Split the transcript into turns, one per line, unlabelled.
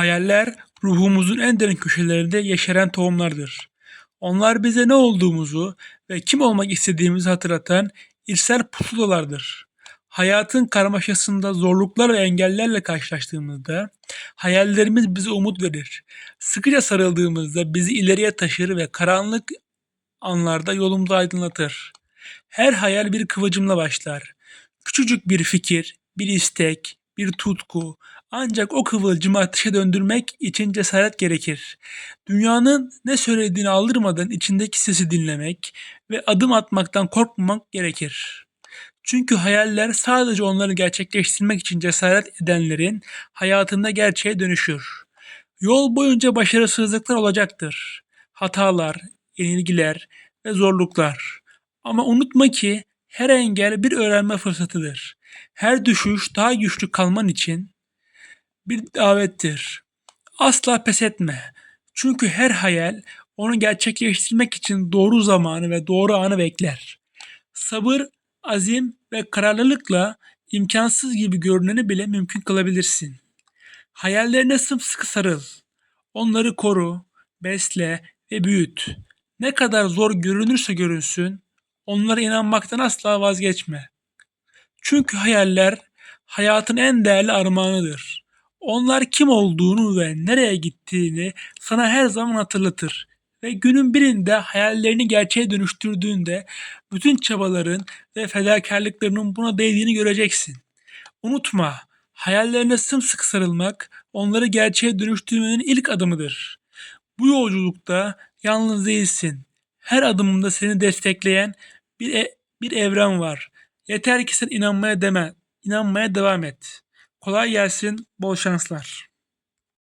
Hayaller ruhumuzun en derin köşelerinde yeşeren tohumlardır. Onlar bize ne olduğumuzu ve kim olmak istediğimizi hatırlatan içsel pusulalardır. Hayatın karmaşasında zorluklar ve engellerle karşılaştığımızda hayallerimiz bize umut verir. Sıkıca sarıldığımızda bizi ileriye taşır ve karanlık anlarda yolumuzu aydınlatır. Her hayal bir kıvılcımla başlar. Küçücük bir fikir, bir istek, bir tutku. Ancak o kıvılcımı ateşe döndürmek için cesaret gerekir. Dünyanın ne söylediğini aldırmadan içindeki sesi dinlemek ve adım atmaktan korkmamak gerekir. Çünkü hayaller sadece onları gerçekleştirmek için cesaret edenlerin hayatında gerçeğe dönüşür. Yol boyunca başarısızlıklar olacaktır. Hatalar, yenilgiler ve zorluklar. Ama unutma ki her engel bir öğrenme fırsatıdır. Her düşüş daha güçlü kalman için bir davettir. Asla pes etme. Çünkü her hayal onu gerçekleştirmek için doğru zamanı ve doğru anı bekler. Sabır, azim ve kararlılıkla imkansız gibi görüneni bile mümkün kılabilirsin. Hayallerine sımsıkı sarıl. Onları koru, besle ve büyüt. Ne kadar zor görünürse görünsün, onlara inanmaktan asla vazgeçme. Çünkü hayaller hayatın en değerli armağanıdır. Onlar kim olduğunu ve nereye gittiğini sana her zaman hatırlatır. Ve günün birinde hayallerini gerçeğe dönüştürdüğünde bütün çabaların ve fedakarlıklarının buna değdiğini göreceksin. Unutma, hayallerine sımsıkı sarılmak onları gerçeğe dönüştürmenin ilk adımıdır. Bu yolculukta yalnız değilsin. Her adımında seni destekleyen bir e- bir evren var. Yeter ki sen inanmaya deme, inanmaya devam et. Kolay gelsin, bol şanslar.